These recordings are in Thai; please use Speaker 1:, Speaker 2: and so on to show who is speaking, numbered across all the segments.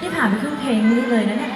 Speaker 1: นี่ผ่านไปครึ่งเพลงนี้เลยนะเนี่ย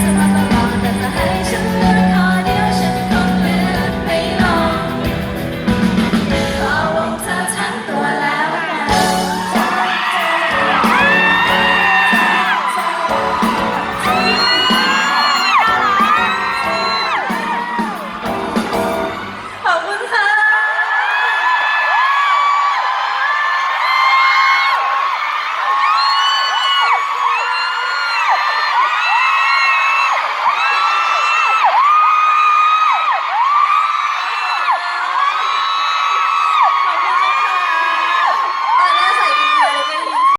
Speaker 1: Thank you.